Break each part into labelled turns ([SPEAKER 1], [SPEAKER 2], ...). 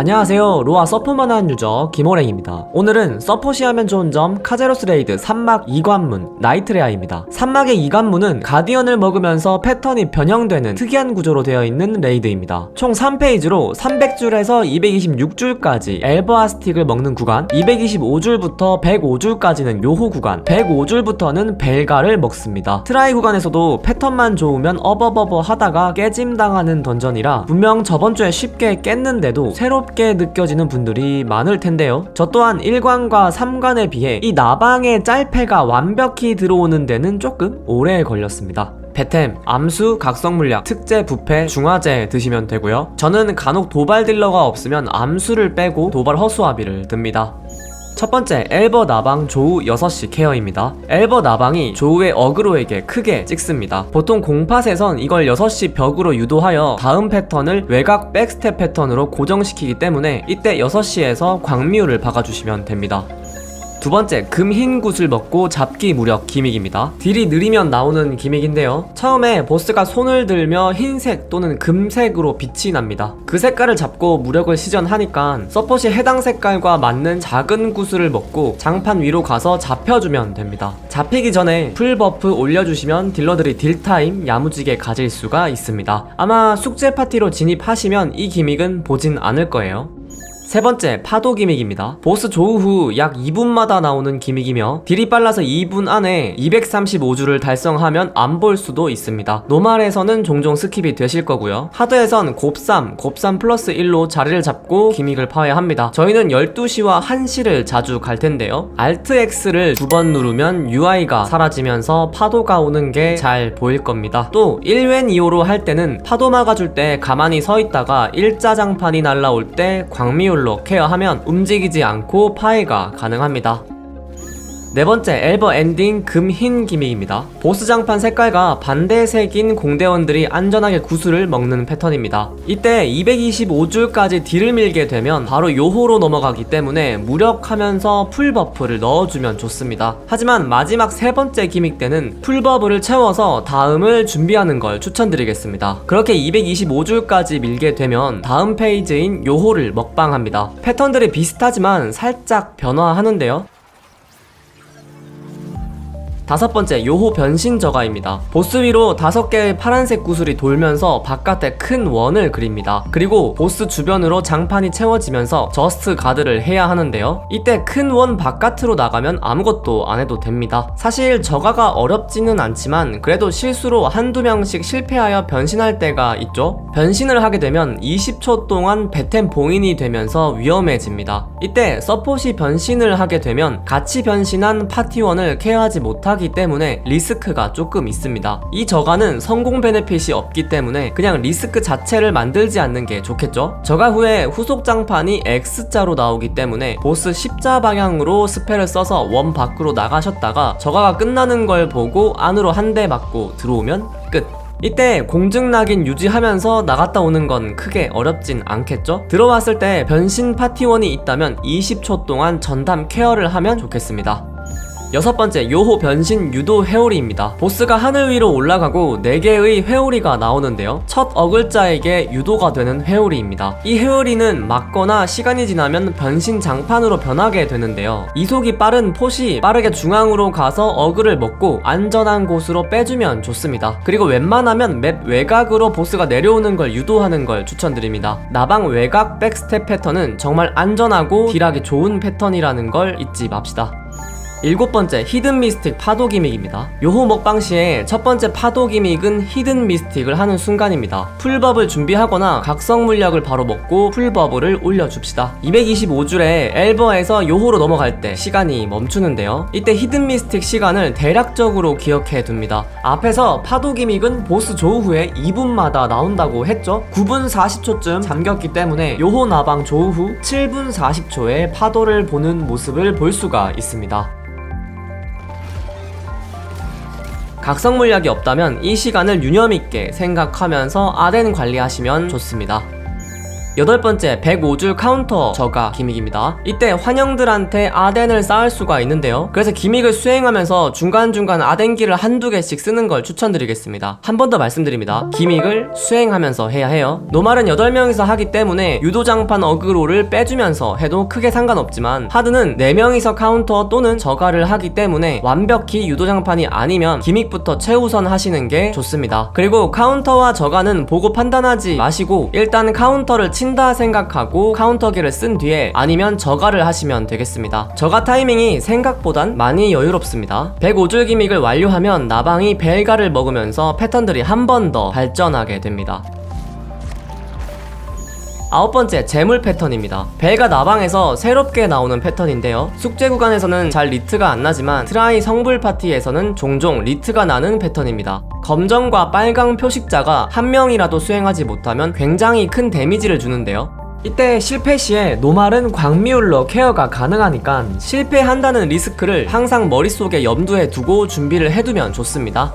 [SPEAKER 1] 안녕하세요. 로아 서포만 하는 유저 김호랭입니다. 오늘은 서포시 하면 좋은 점 카제로스 레이드 3막 2관문 나이트레아입니다. 3막의 2관문은 가디언을 먹으면서 패턴이 변형되는 특이한 구조로 되어 있는 레이드입니다. 총 3페이지로 300줄에서 226줄까지 엘버아 스틱을 먹는 구간 225줄부터 105줄까지는 요호 구간 105줄부터는 벨가를 먹습니다. 트라이 구간에서도 패턴만 좋으면 어버버버 하다가 깨짐당하는 던전이라 분명 저번주에 쉽게 깼는데도 새롭게 느껴지는 분들이 많을 텐데요. 저 또한 1관과 3관에 비해 이 나방의 짤패가 완벽히 들어오는 데는 조금 오래 걸렸습니다. 배템, 암수, 각성물약, 특제, 부패, 중화제 드시면 되고요. 저는 간혹 도발 딜러가 없으면 암수를 빼고 도발 허수아비를 듭니다 첫 번째 엘버 나방 조우 6시 케어입니다. 엘버 나방이 조우의 어그로에게 크게 찍습니다. 보통 공팟에선 이걸 6시 벽으로 유도하여 다음 패턴을 외곽 백스텝 패턴으로 고정시키기 때문에 이때 6시에서 광미우를 박아주시면 됩니다. 두 번째, 금흰 굿을 먹고 잡기 무력 기믹입니다. 딜이 느리면 나오는 기믹인데요. 처음에 보스가 손을 들며 흰색 또는 금색으로 빛이 납니다. 그 색깔을 잡고 무력을 시전하니까 서폿이 해당 색깔과 맞는 작은 구슬을 먹고 장판 위로 가서 잡혀주면 됩니다. 잡히기 전에 풀 버프 올려주시면 딜러들이 딜타임 야무지게 가질 수가 있습니다. 아마 숙제 파티로 진입하시면 이 기믹은 보진 않을 거예요. 세 번째, 파도 기믹입니다. 보스 조우 후 약 2분마다 나오는 기믹이며 딜이 빨라서 2분 안에 235주를 달성하면 안 볼 수도 있습니다. 노말에서는 종종 스킵이 되실 거고요. 하드에선 곱삼, 곱삼 플러스 1로 자리를 잡고 기믹을 파괴합니다. 저희는 12시와 1시를 자주 갈 텐데요. Alt X를 두 번 누르면 UI가 사라지면서 파도가 오는 게 잘 보일 겁니다. 또 1웬 2호로 할 때는 파도 막아줄 때 가만히 서 있다가 일자장판이 날라올 때 광미 케어하면 움직이지 않고 파괴가 가능합니다. 네 번째 엘버 엔딩 금흰 기믹입니다. 보스 장판 색깔과 반대색인 공대원들이 안전하게 구슬을 먹는 패턴입니다. 이때 225줄까지 딜을 밀게 되면 바로 요호로 넘어가기 때문에 무력하면서 풀버프를 넣어주면 좋습니다. 하지만 마지막 세 번째 기믹 때는 풀버프를 채워서 다음을 준비하는 걸 추천드리겠습니다. 그렇게 225줄까지 밀게 되면 다음 페이지인 요호를 먹방합니다. 패턴들이 비슷하지만 살짝 변화하는데요. 다섯 번째 요호 변신 저가입니다. 보스 위로 다섯 개의 파란색 구슬이 돌면서 바깥에 큰 원을 그립니다. 그리고 보스 주변으로 장판이 채워지면서 저스트 가드를 해야 하는데요. 이때 큰 원 바깥으로 나가면 아무것도 안 해도 됩니다. 사실 저가가 어렵지는 않지만 그래도 실수로 한두 명씩 실패하여 변신할 때가 있죠. 변신을 하게 되면 20초 동안 배템 봉인이 되면서 위험해집니다. 이때 서폿이 변신을 하게 되면 같이 변신한 파티원을 케어하지 못하 기 때문에 리스크가 조금 있습니다. 이 저가는 성공 베네핏이 없기 때문에 그냥 리스크 자체를 만들지 않는 게 좋겠죠? 저가 후에 후속 장판이 X자로 나오기 때문에 보스 십자 방향으로 스펠을 써서 원 밖으로 나가셨다가 저가가 끝나는 걸 보고 안으로 한 대 맞고 들어오면 끝. 이때 공증낙인 유지하면서 나갔다 오는 건 크게 어렵진 않겠죠? 들어왔을 때 변신 파티원이 있다면 20초 동안 전담 케어를 하면 좋겠습니다. 여섯 번째 요호 변신 유도 회오리입니다. 보스가 하늘 위로 올라가고 4개의 회오리가 나오는데요. 첫 어글자에게 유도가 되는 회오리입니다. 이 회오리는 맞거나 시간이 지나면 변신 장판으로 변하게 되는데요. 이속이 빠른 폿이 빠르게 중앙으로 가서 어글을 먹고 안전한 곳으로 빼주면 좋습니다. 그리고 웬만하면 맵 외곽으로 보스가 내려오는 걸 유도하는 걸 추천드립니다. 나방 외곽 백스텝 패턴은 정말 안전하고 딜하기 좋은 패턴이라는 걸 잊지 맙시다. 일곱 번째 히든 미스틱 파도 기믹입니다. 요호 먹방 시에 첫 번째 파도 기믹은 히든 미스틱을 하는 순간입니다. 풀버블 준비하거나 각성 물약을 바로 먹고 풀버블을 올려줍시다. 225줄에 엘버에서 요호로 넘어갈 때 시간이 멈추는데요. 이때 히든 미스틱 시간을 대략적으로 기억해 둡니다. 앞에서 파도 기믹은 보스 조우 후에 2분마다 나온다고 했죠. 9분 40초쯤 잠겼기 때문에 요호 나방 조우 후 7분 40초에 파도를 보는 모습을 볼 수가 있습니다. 각성 물약이 없다면 이 시간을 유념 있게 생각하면서 아덴 관리하시면 좋습니다. 여덟 번째 105줄 카운터 저가 기믹입니다. 이때 환영들한테 아덴을 쌓을 수가 있는데요. 그래서 기믹을 수행하면서 중간중간 아덴기를 한두 개씩 쓰는 걸 추천드리겠습니다. 한 번 더 말씀드립니다. 기믹을 수행하면서 해야 해요. 노말은 8명이서 하기 때문에 유도장판 어그로를 빼주면서 해도 크게 상관없지만 하드는 4명이서 카운터 또는 저가를 하기 때문에 완벽히 유도장판이 아니면 기믹부터 최우선 하시는 게 좋습니다. 그리고 카운터와 저가는 보고 판단하지 마시고 일단 카운터를 친다 생각하고 카운터기를 쓴 뒤에 아니면 저가를 하시면 되겠습니다. 저가 타이밍이 생각보단 많이 여유롭습니다. 105줄 기믹을 완료하면 나방이 벨가를 먹으면서 패턴들이 한 번 더 발전하게 됩니다. 아홉 번째 재물 패턴입니다. 벨가 나방에서 새롭게 나오는 패턴인데요. 숙제 구간에서는 잘 리트가 안 나지만 트라이 성불 파티에서는 종종 리트가 나는 패턴입니다. 검정과 빨강 표식자가 한 명이라도 수행하지 못하면 굉장히 큰 데미지를 주는데요. 이때 실패 시에 노말은 광미울로 케어가 가능하니까 실패한다는 리스크를 항상 머릿속에 염두에 두고 준비를 해두면 좋습니다.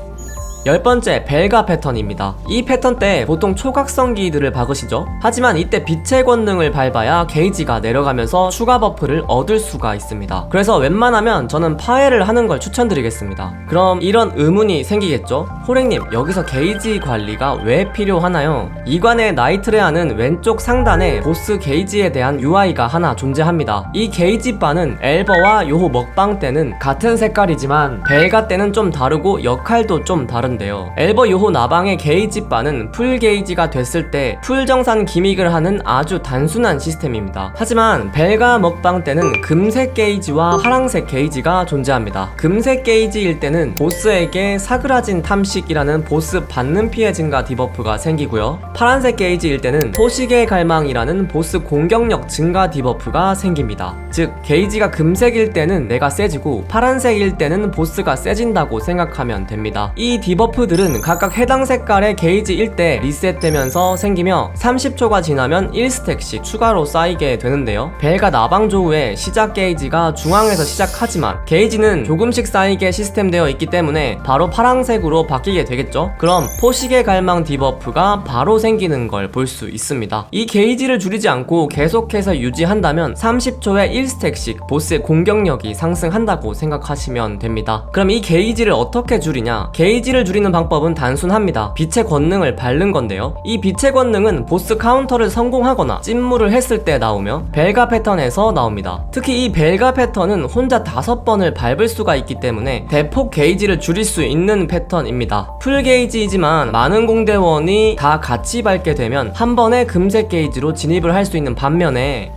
[SPEAKER 1] 열 번째 벨가 패턴입니다. 이 패턴 때 보통 초각성기들을 박으시죠? 하지만 이때 빛의 권능을 밟아야 게이지가 내려가면서 추가 버프를 얻을 수가 있습니다. 그래서 웬만하면 저는 파해를 하는 걸 추천드리겠습니다. 그럼 이런 의문이 생기겠죠? 호랭님 여기서 게이지 관리가 왜 필요하나요? 이관의 나이트레아는 왼쪽 상단에 보스 게이지에 대한 UI가 하나 존재합니다. 이 게이지 바는 엘버와 요호 먹방 때는 같은 색깔이지만 벨가 때는 좀 다르고 역할도 좀 다른 데요. 엘버 요호 나방의 게이지 바는 풀 게이지가 됐을 때 풀 정산 기믹을 하는 아주 단순한 시스템입니다. 하지만 벨가 먹방 때는 금색 게이지와 파랑색 게이지가 존재합니다. 금색 게이지일 때는 보스에게 사그라진 탐식이라는 보스 받는 피해 증가 디버프가 생기고요. 파란색 게이지일 때는 소식의 갈망이라는 보스 공격력 증가 디버프가 생깁니다. 즉 게이지가 금색일 때는 내가 세지고 파란색일 때는 보스가 세진다고 생각하면 됩니다. 이 디버프 들은 각각 해당 색깔의 게이지일 때 리셋되면서 생기며 30초가 지나면 1스택씩 추가로 쌓이게 되는데요. 벨가 나방조우의 시작 게이지가 중앙에서 시작하지만 게이지는 조금씩 쌓이게 시스템되어 있기 때문에 바로 파란색으로 바뀌게 되겠죠. 그럼 포식의 갈망 디버프가 바로 생기는 걸 볼 수 있습니다. 이 게이지를 줄이지 않고 계속해서 유지한다면 30초에 1스택씩 보스의 공격력이 상승한다고 생각하시면 됩니다. 그럼 이 게이지를 어떻게 줄이냐? 게이지를 줄이 는 방법은 단순합니다. 빛의 권능을 밟는 건데요. 이 빛의 권능은 보스 카운터를 성공하거나 찐무를 했을 때 나오며 벨가 패턴에서 나옵니다. 특히 이 벨가 패턴은 혼자 다섯 번을 밟을 수가 있기 때문에 대폭 게이지를 줄일 수 있는 패턴입니다. 풀 게이지이지만 많은 공대원이 다 같이 밟게 되면 한 번에 금색 게이지로 진입을 할 수 있는 반면에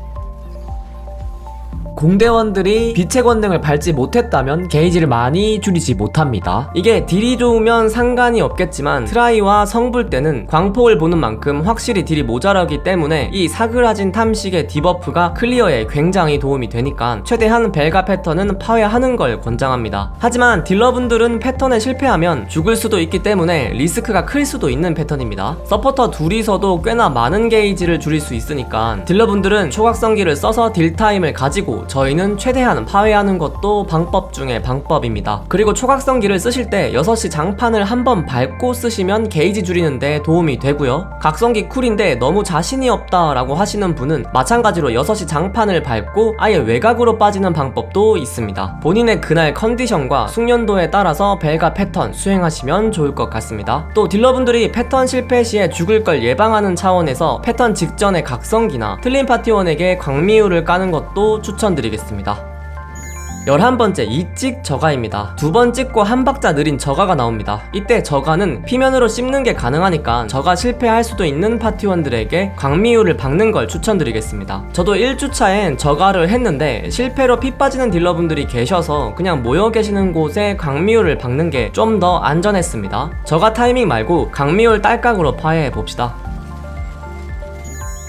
[SPEAKER 1] 공대원들이 빛의 권능을 밟지 못했다면 게이지를 많이 줄이지 못합니다. 이게 딜이 좋으면 상관이 없겠지만 트라이와 성불 때는 광폭을 보는 만큼 확실히 딜이 모자라기 때문에 이 사그라진 탐식의 디버프가 클리어에 굉장히 도움이 되니까 최대한 벨가 패턴은 파괴하는 걸 권장합니다. 하지만 딜러분들은 패턴에 실패하면 죽을 수도 있기 때문에 리스크가 클 수도 있는 패턴입니다. 서포터 둘이서도 꽤나 많은 게이지를 줄일 수 있으니까 딜러분들은 초각성기를 써서 딜 타임을 가지고 저희는 최대한 파괴하는 것도 방법 중에 방법입니다. 그리고 초각성기를 쓰실 때 6시 장판을 한번 밟고 쓰시면 게이지 줄이는데 도움이 되고요. 각성기 쿨인데 너무 자신이 없다 라고 하시는 분은 마찬가지로 6시 장판을 밟고 아예 외곽으로 빠지는 방법도 있습니다. 본인의 그날 컨디션과 숙련도에 따라서 벨가 패턴 수행하시면 좋을 것 같습니다. 또 딜러분들이 패턴 실패 시에 죽을 걸 예방하는 차원에서 패턴 직전의 각성기나 틀린 파티원에게 광미유를 까는 것도 추천 드립니다. 11번째 이찍 저가입니다. 두 번 찍고 한 박자 느린 저가가 나옵니다. 이때 저가는 피면으로 씹는 게 가능하니까 저가 실패할 수도 있는 파티원들에게 광미유를 박는 걸 추천드리겠습니다. 저도 1주차엔 저가를 했는데 실패로 피 빠지는 딜러분들이 계셔서 그냥 모여 계시는 곳에 광미유를 박는 게 좀 더 안전했습니다. 저가 타이밍 말고 광미율 딸깍으로 파해해 봅시다.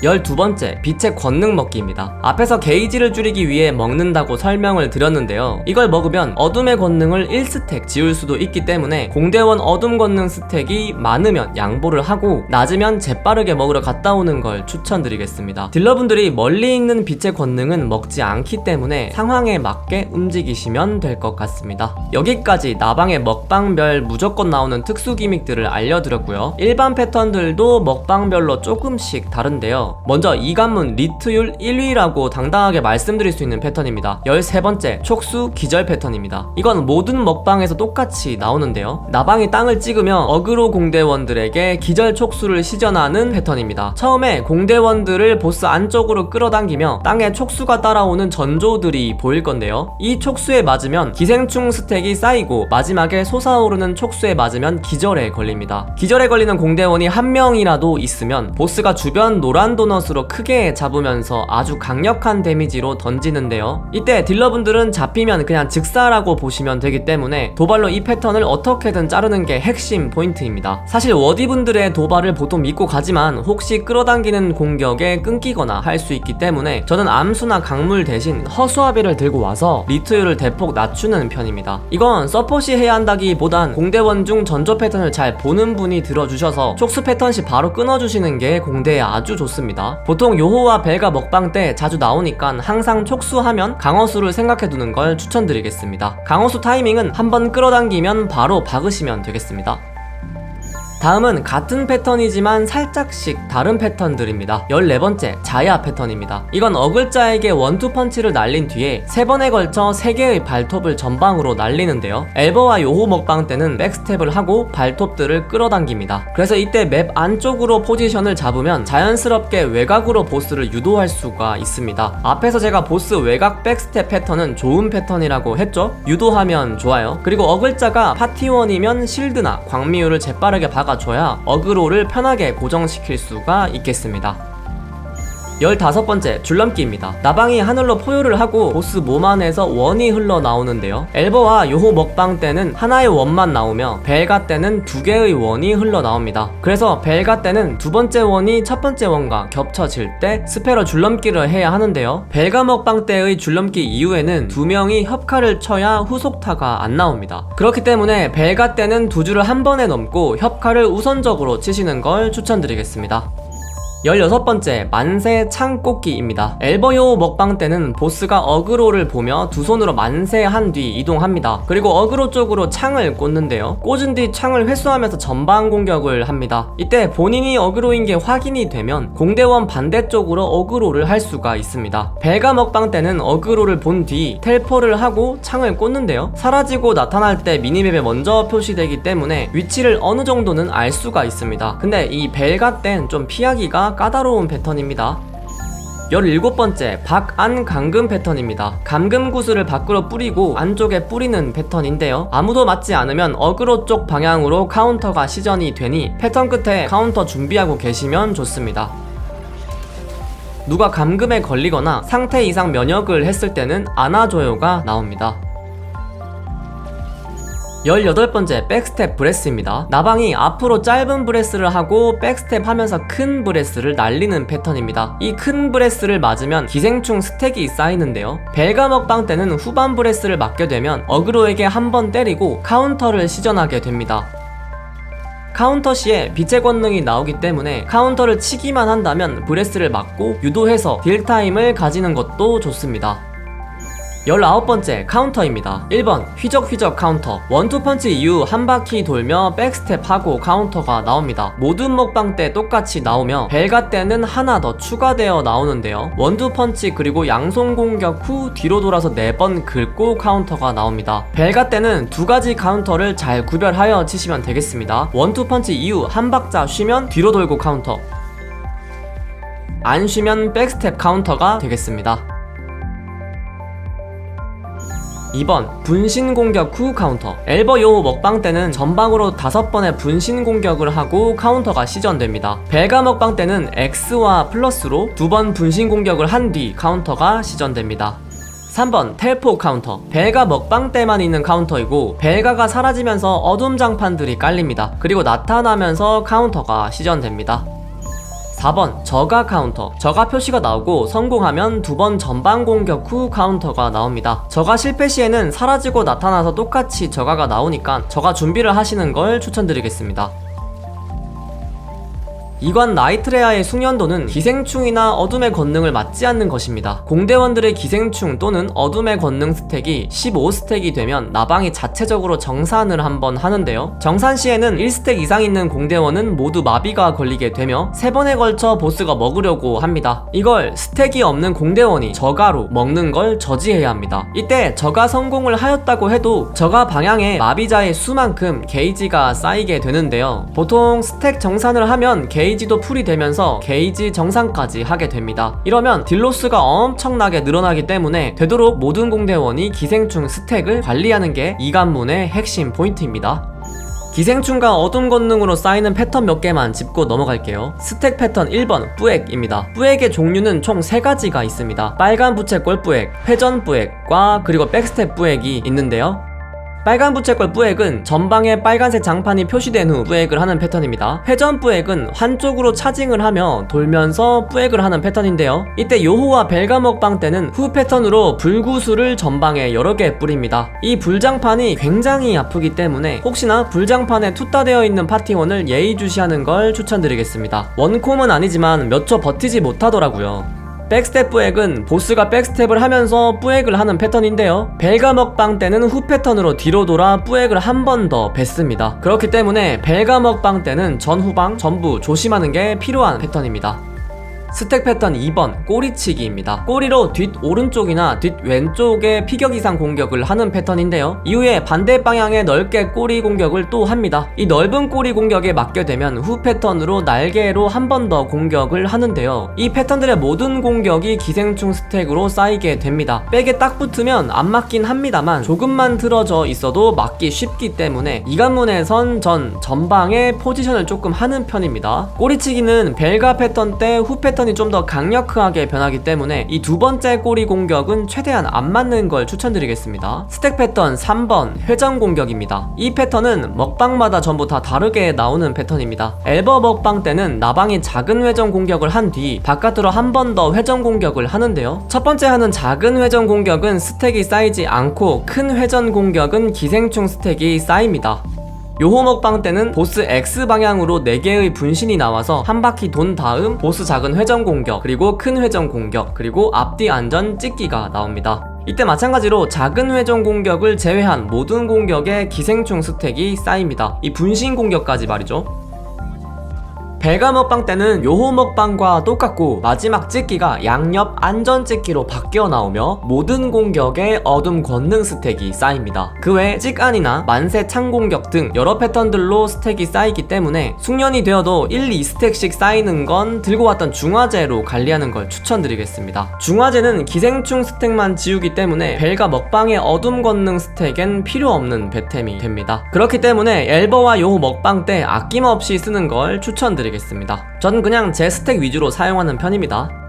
[SPEAKER 1] 12번째, 빛의 권능 먹기입니다. 앞에서 게이지를 줄이기 위해 먹는다고 설명을 드렸는데요. 이걸 먹으면 어둠의 권능을 1스택 지울 수도 있기 때문에 공대원 어둠 권능 스택이 많으면 양보를 하고 낮으면 재빠르게 먹으러 갔다 오는 걸 추천드리겠습니다. 딜러분들이 멀리 있는 빛의 권능은 먹지 않기 때문에 상황에 맞게 움직이시면 될 것 같습니다. 여기까지 나방의 먹방별 무조건 나오는 특수 기믹들을 알려드렸고요. 일반 패턴들도 먹방별로 조금씩 다른데요. 먼저 이 관문 리트율 1위라고 당당하게 말씀드릴 수 있는 패턴입니다. 13번째 촉수 기절 패턴입니다. 이건 모든 먹방에서 똑같이 나오는데요. 나방이 땅을 찍으며 어그로 공대원들에게 기절 촉수를 시전하는 패턴입니다. 처음에 공대원들을 보스 안쪽으로 끌어당기며 땅에 촉수가 따라오는 전조들이 보일 건데요. 이 촉수에 맞으면 기생충 스택이 쌓이고 마지막에 솟아오르는 촉수에 맞으면 기절에 걸립니다. 기절에 걸리는 공대원이 한 명이라도 있으면 보스가 주변 노란 도넛으로 크게 잡으면서 아주 강력한 데미지로 던지는데요. 이때 딜러분들은 잡히면 그냥 즉사라고 보시면 되기 때문에 도발로 이 패턴을 어떻게든 자르는 게 핵심 포인트입니다. 사실 워디분들의 도발을 보통 믿고 가지만 혹시 끌어당기는 공격에 끊기거나 할 수 있기 때문에 저는 암수나 강물 대신 허수아비를 들고 와서 리트율을 대폭 낮추는 편입니다. 이건 서폿이 해야 한다기보단 공대원 중 전조 패턴을 잘 보는 분이 들어주셔서 촉수 패턴 시 바로 끊어주시는 게 공대에 아주 좋습니다. 보통 요호와 벨가 먹방 때 자주 나오니까 항상 촉수하면 강어수를 생각해두는 걸 추천드리겠습니다. 강어수 타이밍은 한번 끌어당기면 바로 박으시면 되겠습니다. 다음은 같은 패턴이지만 살짝씩 다른 패턴들입니다. 14번째, 자야 패턴입니다. 이건 어글자에게 원투펀치를 날린 뒤에 3번에 걸쳐 3개의 발톱을 전방으로 날리는데요. 엘버와 요호 먹방 때는 백스텝을 하고 발톱들을 끌어당깁니다. 그래서 이때 맵 안쪽으로 포지션을 잡으면 자연스럽게 외곽으로 보스를 유도할 수가 있습니다. 앞에서 제가 보스 외곽 백스텝 패턴은 좋은 패턴이라고 했죠? 유도하면 좋아요. 그리고 어글자가 파티원이면 실드나 광미유를 재빠르게 박아 박아줘야 어그로를 편하게 고정시킬 수가 있겠습니다. 15번째 줄넘기입니다. 나방이 하늘로 포효를 하고 보스 몸 안에서 원이 흘러나오는데요. 엘버와 요호 먹방 때는 하나의 원만 나오며 벨가 때는 두 개의 원이 흘러나옵니다. 그래서 벨가 때는 두 번째 원이 첫 번째 원과 겹쳐질 때 스페러 줄넘기를 해야 하는데요. 벨가 먹방 때의 줄넘기 이후에는 두 명이 협카를 쳐야 후속타가 안 나옵니다. 그렇기 때문에 벨가 때는 두 줄을 한 번에 넘고 협카를 우선적으로 치시는 걸 추천드리겠습니다. 16번째 만세 창꽂기입니다. 엘버요 먹방 때는 보스가 어그로를 보며 두 손으로 만세한 뒤 이동합니다. 그리고 어그로 쪽으로 창을 꽂는데요. 꽂은 뒤 창을 회수하면서 전방 공격을 합니다. 이때 본인이 어그로인 게 확인이 되면 공대원 반대쪽으로 어그로를 할 수가 있습니다. 벨가 먹방 때는 어그로를 본 뒤 텔포를 하고 창을 꽂는데요. 사라지고 나타날 때 미니맵에 먼저 표시되기 때문에 위치를 어느 정도는 알 수가 있습니다. 근데 이 벨가 땐 좀 피하기가 까다로운 패턴입니다. 17번째 박안 감금 패턴입니다. 감금 구슬을 밖으로 뿌리고 안쪽에 뿌리는 패턴인데요. 아무도 맞지 않으면 어그로 쪽 방향으로 카운터가 시전이 되니 패턴 끝에 카운터 준비하고 계시면 좋습니다. 누가 감금에 걸리거나 상태 이상 면역을 했을 때는 안아줘요가 나옵니다. 18번째 백스텝 브레스입니다. 나방이 앞으로 짧은 브레스를 하고 백스텝 하면서 큰 브레스를 날리는 패턴입니다. 이 큰 브레스를 맞으면 기생충 스택이 쌓이는데요. 벨가 먹방 때는 후반 브레스를 맞게 되면 어그로에게 한 번 때리고 카운터를 시전하게 됩니다. 카운터 시에 빛의 권능이 나오기 때문에 카운터를 치기만 한다면 브레스를 맞고 유도해서 딜타임을 가지는 것도 좋습니다. 19번째 카운터입니다. 1번 휘적휘적 카운터 원투펀치 이후 한 바퀴 돌며 백스텝하고 카운터가 나옵니다. 모든 먹방 때 똑같이 나오며 벨가 때는 하나 더 추가되어 나오는데요. 원투펀치 그리고 양손 공격 후 뒤로 돌아서 4번 긁고 카운터가 나옵니다. 벨가 때는 두 가지 카운터를 잘 구별하여 치시면 되겠습니다. 원투펀치 이후 한 박자 쉬면 뒤로 돌고 카운터 안 쉬면 백스텝 카운터가 되겠습니다. 2번 분신 공격 후 카운터. 엘버 요호 먹방 때는 전방으로 다섯 번의 분신 공격을 하고 카운터가 시전됩니다. 벨가 먹방 때는 X와 플러스로 두 번 분신 공격을 한 뒤 카운터가 시전됩니다. 3번 텔포 카운터. 벨가 먹방 때만 있는 카운터이고 벨가가 사라지면서 어둠 장판들이 깔립니다. 그리고 나타나면서 카운터가 시전됩니다 4번 저가 카운터. 저가 표시가 나오고 성공하면 두 번 전방 공격 후 카운터가 나옵니다. 저가 실패 시에는 사라지고 나타나서 똑같이 저가가 나오니까 저가 준비를 하시는 걸 추천드리겠습니다 이관 나이트레아의 숙련도는 기생충이나 어둠의 권능을 맞지 않는 것입니다. 공대원들의 기생충 또는 어둠의 권능 스택이 15스택이 되면 나방이 자체적으로 정산을 한번 하는데요. 정산 시에는 1스택 이상 있는 공대원은 모두 마비가 걸리게 되며 3번에 걸쳐 보스가 먹으려고 합니다. 이걸 스택이 없는 공대원이 저가로 먹는 걸 저지해야 합니다. 이때 저가 성공을 하였다고 해도 저가 방향에 마비자의 수만큼 게이지가 쌓이게 되는데요. 보통 스택 정산을 하면 게이지 도 풀이 되면서 게이지 정산까지 하게 됩니다. 이러면 딜로스가 엄청나게 늘어나기 때문에 되도록 모든 공대원이 기생충 스택을 관리하는 게 이 관문의 핵심 포인트입니다. 기생충과 어둠 권능으로 쌓이는 패턴 몇 개만 짚고 넘어갈게요. 스택 패턴 1번 뿌액입니다. 뿌액의 종류는 총 3가지가 있습니다. 빨간 부채꼴 뿌액, 회전 뿌액과 그리고 백스텝 뿌액이 있는데요. 빨간 부채꼴 뿌액은 전방에 빨간색 장판이 표시된 후 뿌액을 하는 패턴입니다. 회전 뿌액은 한쪽으로 차징을 하며 돌면서 뿌액을 하는 패턴인데요. 이때 요호와 벨가 먹방 때는 후 패턴으로 불구슬을 전방에 여러 개 뿌립니다. 이 불장판이 굉장히 아프기 때문에 혹시나 불장판에 투따되어 있는 파티원을 예의주시하는 걸 추천드리겠습니다. 원콤은 아니지만 몇 초 버티지 못하더라고요. 백스텝 뿌액은 보스가 백스텝을 하면서 뿌액을 하는 패턴인데요. 벨가 먹방 때는 후 패턴으로 뒤로 돌아 뿌액을 한 번 더 뱉습니다. 그렇기 때문에 벨가 먹방 때는 전후방 전부 조심하는 게 필요한 패턴입니다. 스택 패턴 2번 꼬리치기입니다. 꼬리로 뒷 오른쪽이나 뒷 왼쪽에 피격 이상 공격을 하는 패턴인데요. 이후에 반대 방향에 넓게 꼬리 공격을 또 합니다. 이 넓은 꼬리 공격에 맞게 되면 후 패턴으로 날개로 한 번 더 공격을 하는데요. 이 패턴들의 모든 공격이 기생충 스택으로 쌓이게 됩니다. 백에 딱 붙으면 안 맞긴 합니다만 조금만 틀어져 있어도 맞기 쉽기 때문에 이관문에선 전 전방에 포지션을 조금 하는 편입니다. 꼬리치기는 벨가 패턴 때 후 패턴 이 좀 더 강력하게 변하기 때문에 이 두 번째 꼬리 공격은 최대한 안 맞는 걸 추천드리겠습니다. 스택 패턴 3번 회전 공격입니다. 이 패턴은 먹방마다 전부 다 다르게 나오는 패턴입니다. 엘버 먹방 때는 나방이 작은 회전 공격을 한 뒤 바깥으로 한 번 더 회전 공격을 하는데요. 첫 번째 하는 작은 회전 공격은 스택이 쌓이지 않고 큰 회전 공격은 기생충 스택이 쌓입니다. 요호 먹방 때는 보스 X 방향으로 4개의 분신이 나와서 한 바퀴 돈 다음 보스 작은 회전 공격 그리고 큰 회전 공격 그리고 앞뒤 안전 찍기가 나옵니다. 이때 마찬가지로 작은 회전 공격을 제외한 모든 공격에 기생충 스택이 쌓입니다. 이 분신 공격까지 말이죠. 벨가 먹방 때는 요호 먹방과 똑같고 마지막 찍기가 양옆 안전 찍기로 바뀌어 나오며 모든 공격에 어둠 권능 스택이 쌓입니다. 그 외 찍안이나 만세 창 공격 등 여러 패턴들로 스택이 쌓이기 때문에 숙련이 되어도 1, 2스택씩 쌓이는 건 들고 왔던 중화제로 관리하는 걸 추천드리겠습니다. 중화제는 기생충 스택만 지우기 때문에 벨가 먹방의 어둠 권능 스택엔 필요 없는 배템이 됩니다. 그렇기 때문에 엘버와 요호 먹방 때 아낌없이 쓰는 걸 추천드 리겠습니다. 저는 그냥 제 스택 위주로 사용하는 편입니다.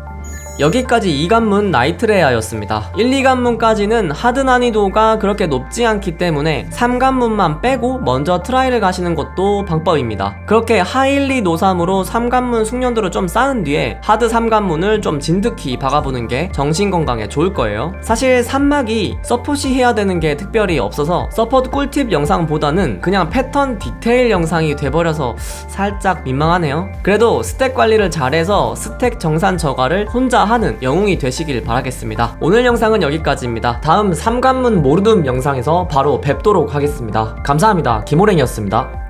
[SPEAKER 1] 여기까지 2관문 나이트레아였습니다. 1, 2관문까지는 하드 난이도가 그렇게 높지 않기 때문에 3관문만 빼고 먼저 트라이를 가시는 것도 방법입니다. 그렇게 하일리 노삼으로 3관문 숙련도를 좀 쌓은 뒤에 하드 3관문을 좀 진득히 박아보는 게 정신건강에 좋을 거예요. 사실 3막이 서폿이 해야 되는 게 특별히 없어서 서폿 꿀팁 영상보다는 그냥 패턴 디테일 영상이 돼버려서 살짝 민망하네요. 그래도 스택 관리를 잘해서 스택 정산 저가를 혼자 하는 영웅이 되시길 바라겠습니다. 오늘 영상은 여기까지입니다. 다음 3관문 모르둠 영상에서 바로 뵙도록 하겠습니다. 감사합니다. 김호랭이었습니다.